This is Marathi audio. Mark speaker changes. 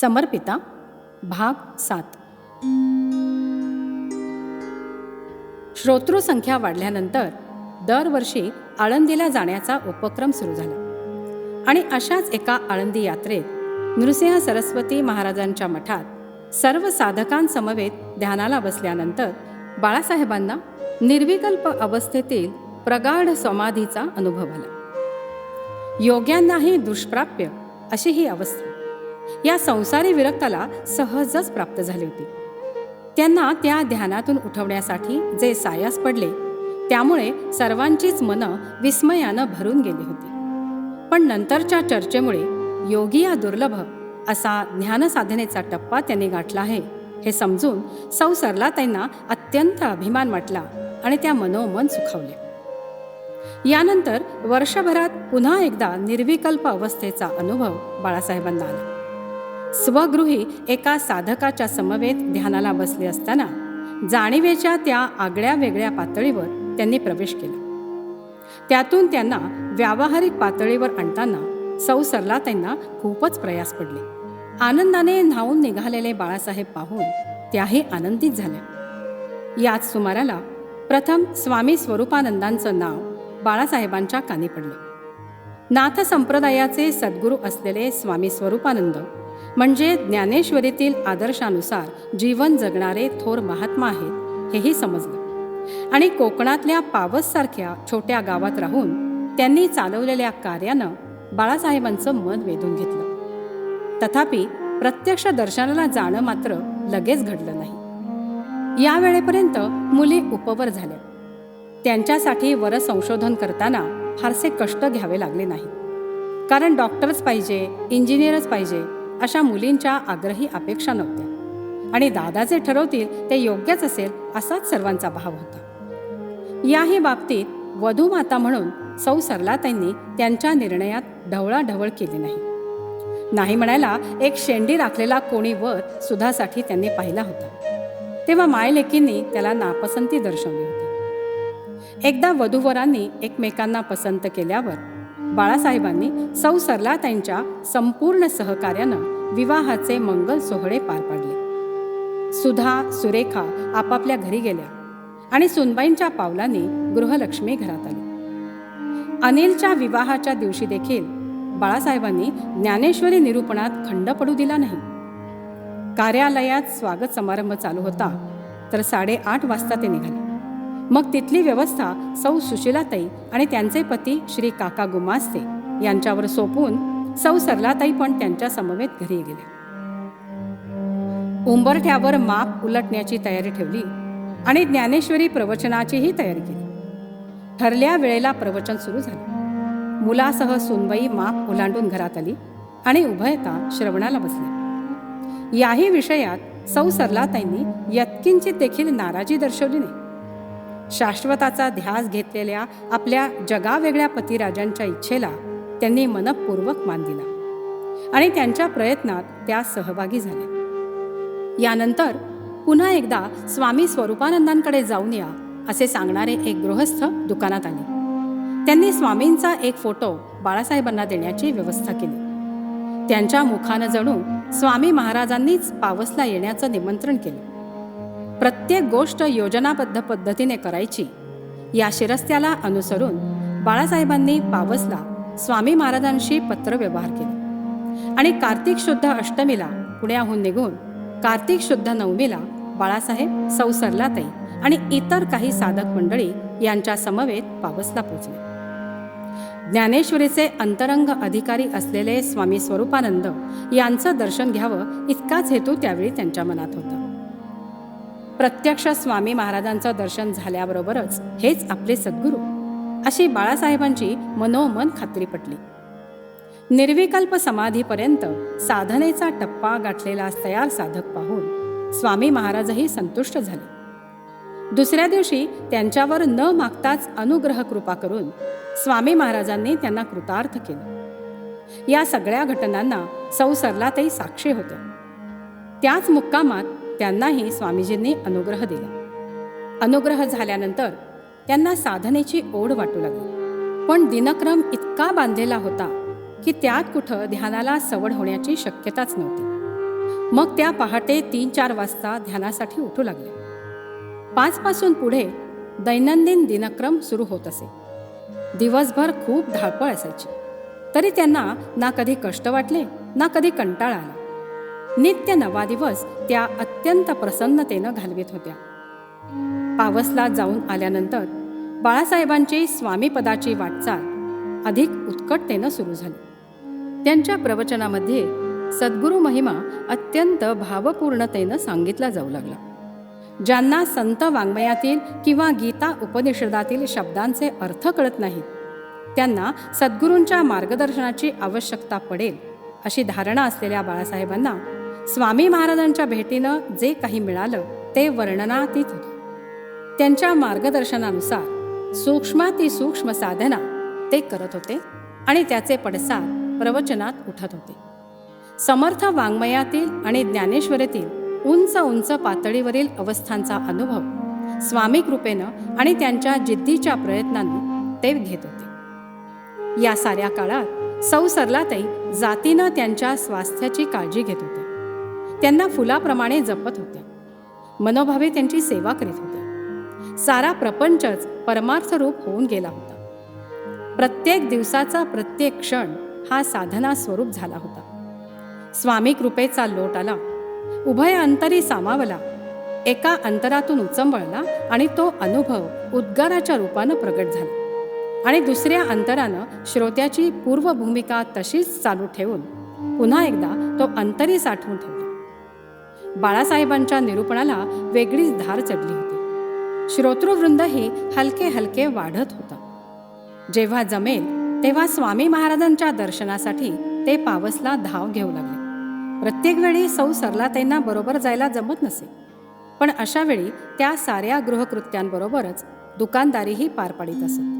Speaker 1: समर्पिता भाग सात. श्रोतृसंख्या वाढल्यानंतर दरवर्षी आळंदीला जाण्याचा उपक्रम सुरू झाला. आणि अशाच एका आळंदी यात्रेत नृसिंह सरस्वती महाराजांच्या मठात सर्व साधकांसमवेत ध्यानाला बसल्यानंतर बाळासाहेबांना निर्विकल्प अवस्थेतील प्रगाढ समाधीचा अनुभव आला. योग्यांनाही दुष्प्राप्य अशी ही अवस्था. या संसारी विरक्ताला सहजच प्राप्त झाली होती. त्यांना त्या ध्यानातून उठवण्यासाठी जे सायास पडले त्यामुळे सर्वांचीच मनं विस्मयानं भरून गेली होती. पण नंतरच्या चर्चेमुळे योगी या दुर्लभ असा ज्ञानसाधनेचा टप्पा त्यांनी गाठला आहे हे समजून सौ त्यांना अत्यंत अभिमान वाटला आणि त्या मनोमन सुखावले यानंतर वर्षभरात पुन्हा एकदा निर्विकल्प अवस्थेचा अनुभव बाळासाहेबांना आला. स्वगृही एका साधकाच्या समवेत ध्यानाला बसले असताना जाणीवेच्या त्या आगळ्या वेगळ्या पातळीवर त्यांनी प्रवेश केला. त्यातून त्यांना व्यावहारिक पातळीवर आणताना सौसरला त्यांना खूपच प्रयास पडले. आनंदाने न्हावून निघालेले बाळासाहेब पाहून त्याही आनंदित झाल्या. याच सुमाराला प्रथम स्वामी स्वरूपानंदांचं नाव बाळासाहेबांच्या कानी पडलं. नाथ संप्रदायाचे सद्गुरू असलेले स्वामी स्वरूपानंद म्हणजे ज्ञानेश्वरीतील आदर्शानुसार जीवन जगणारे थोर महात्मा आहेत हेही समजलं. आणि कोकणातल्या पावससारख्या छोट्या गावात राहून त्यांनी चालवलेल्या कार्यानं बाळासाहेबांचं मन वेधून घेतलं. तथापि प्रत्यक्ष दर्शनाला जाणं मात्र लगेच घडलं नाही. या वेळेपर्यंत मुली उपवर झाल्या. त्यांच्यासाठी वर संशोधन करताना फारसे कष्ट घ्यावे लागले नाही कारण डॉक्टरच पाहिजे इंजिनियरच पाहिजे अशा मुलींच्या आग्रही अपेक्षा नव्हत्या. आणि दादा जे ठरवतील ते योग्यच असेल असाच सर्वांचा भाव होता. याही बाबतीत वधूमाता म्हणून सौ सरलाताईंनी त्यांच्या निर्णयात ढवळाढवळ केली नाही. नाही म्हणायला एक शेंडी राखलेला कोणी वर सुधासाठी त्यांनी पाहिला होता. तेव्हा मायलेकींनी त्याला नापसंती दर्शवली होती. एकदा वधूवरांनी एकमेकांना पसंत केल्यावर बाळासाहेबांनी सौ सरलाताईंच्या संपूर्ण सहकार्यानं विवाहाचे मंगल सोहळे पार पाडले. सुधा सुरेखा आपापल्या घरी गेल्या आणि सुनबाईंच्या पावलाने गृहलक्ष्मी घरात आली. अनिलच्या विवाहाच्या दिवशी देखील बाळासाहेबांनी ज्ञानेश्वरी निरूपणात खंड पडू दिला नाही. कार्यालयात स्वागत समारंभ चालू होता तर साडेआठ वाजता ते निघाले. मग तिथली व्यवस्था सौ सुशीलाताई आणि त्यांचे पती श्री काका गुमास्ते यांच्यावर सोपवून सौ सरलाताई पण त्यांच्या समवेत घरी गेले. उंबरठ्यावर माप उलटण्याची तयारी ठेवली आणि ज्ञानेश्वरी प्रवचनाचीही तयारी केली. ठरल्या वेळेला प्रवचन सुरू झाले. मुलासह सुनबाई माप ओलांडून घरात आली आणि उभयता श्रवणाला बसली याही विषयात सौ सरलाताईंनी यत्किंचित देखील नाराजी दर्शवली नाही. शाश्वताचा ध्यास घेतलेल्या आपल्या जगावेगळ्या पतिराजांच्या इच्छेला त्यांनी मनपूर्वक मान दिला. आणि त्यांच्या प्रयत्नात त्या सहभागी झाल्या. यानंतर पुन्हा एकदा स्वामी स्वरूपानंदांकडे जाऊन या असे सांगणारे एक गृहस्थ दुकानात आले. त्यांनी स्वामींचा एक फोटो बाळासाहेबांना देण्याची व्यवस्था केली. त्यांच्या मुखानं जणू स्वामी महाराजांनीच पावसला येण्याचं निमंत्रण केलं. प्रत्येक गोष्ट योजनाबद्ध पद्धतीने करायची. या शिरस्त्याला अनुसरून बाळासाहेबांनी पावसला स्वामी महाराजांशी पत्रव्यवहार केला. आणि कार्तिक शुद्ध अष्टमीला पुण्याहून निघून कार्तिक शुद्ध नवमीला बाळासाहेब सौसरला ताई आणि इतर काही साधक मंडळी यांच्या समवेत पावसला पोचले. ज्ञानेश्वरीचे अंतरंग अधिकारी असलेले स्वामी स्वरूपानंद यांचं दर्शन घ्यावं इतकाच हेतू त्यावेळी त्यांच्या मनात होता. प्रत्यक्ष स्वामी महाराजांचं दर्शन झाल्याबरोबरच हेच आपले सद्गुरू. अशी बाळासाहेबांची मनोमन खात्री पटली. निर्विकल्प समाधीपर्यंत साधनेचा टप्पा गाठलेला तयार साधक पाहून स्वामी महाराजही संतुष्ट झाले. दुसऱ्या दिवशी त्यांच्यावर न मागताच अनुग्रह कृपा करून स्वामी महाराजांनी त्यांना कृतार्थ केलं. या सगळ्या घटनांना सौ सरलाताई साक्षी होत्या त्याच मुक्कामात त्यांनाही स्वामीजींनी अनुग्रह दिला. अनुग्रह झाल्यानंतर त्यांना साधनेची ओढ वाटू लागली. पण दिनक्रम इतका बांधलेला होता की त्यात कुठं ध्यानाला सवड होण्याची शक्यताच नव्हती. मग त्या पहाटे तीन चार वाजता ध्यानासाठी उठू लागल्या पाचपासून पुढे दैनंदिन दिनक्रम सुरू होत असे. दिवसभर खूप धावपळ असायची. तरी त्यांना ना कधी कष्ट वाटले ना कधी कंटाळा आला. नित्य नवा दिवस त्या अत्यंत प्रसन्नतेनं घालवित होत्या. पावसला जाऊन आल्यानंतर बाळासाहेबांची स्वामीपदाची वाटचाल अधिक उत्कटतेनं सुरू झाली. त्यांच्या प्रवचनामध्ये सद्गुरू महिमा अत्यंत भावपूर्णतेनं सांगितला जाऊ लागला. ज्यांना संत वाङ्मयातील किंवा गीता उपनिषदातील शब्दांचे अर्थ कळत नाहीत त्यांना सद्गुरूंच्या मार्गदर्शनाची आवश्यकता पडेल अशी धारणा असलेल्या बाळासाहेबांना स्वामी महाराजांच्या भेटीनं जे काही मिळालं ते वर्णनातीत होते. त्यांच्या मार्गदर्शनानुसार सूक्ष्माती सूक्ष्म साधना ते करत होते आणि त्याचे पडसाद प्रवचनात उठत होते. समर्थ वाङ्मयातील आणि ज्ञानेश्वरीतील उंच उंच पातळीवरील अवस्थांचा अनुभव स्वामी कृपेनं आणि त्यांच्या जिद्दीच्या प्रयत्नांनी ते घेत होते. या साऱ्या काळात सौ सरलाताई जातीनं त्यांच्या स्वास्थ्याची काळजी घेत होते. त्यांना फुलाप्रमाणे जपत होत्या. मनोभावे त्यांची सेवा करीत होत्या. सारा प्रपंचच परमार्थ रूप होऊन गेला होता. प्रत्येक दिवसाचा प्रत्येक क्षण हा साधना स्वरूप झाला होता. स्वामी कृपेचा लोट आला. उभय अंतरी सामावला. एका अंतरातून उचंबळला आणि तो अनुभव उद्गाराच्या रूपानं प्रगट झाला. आणि दुसऱ्या अंतरानं श्रोत्याची पूर्वभूमिका तशीच चालू ठेवून पुन्हा एकदा तो अंतरी साठवून ठेवला. बाळासाहेबांच्या निरूपणाला वेगळीच धार चढली होती. श्रोतृवृंदही हलके हलके वाढत होता. जेव्हा जमेल तेव्हा स्वामी महाराजांच्या दर्शनासाठी ते पावसला धाव घेऊ लागले. प्रत्येक वेळी सौ सरलाताईंना बरोबर जायला जमत नसे. पण अशा वेळी त्या साऱ्या गृहकृत्यांबरोबरच दुकानदारीही पार पाडित असत.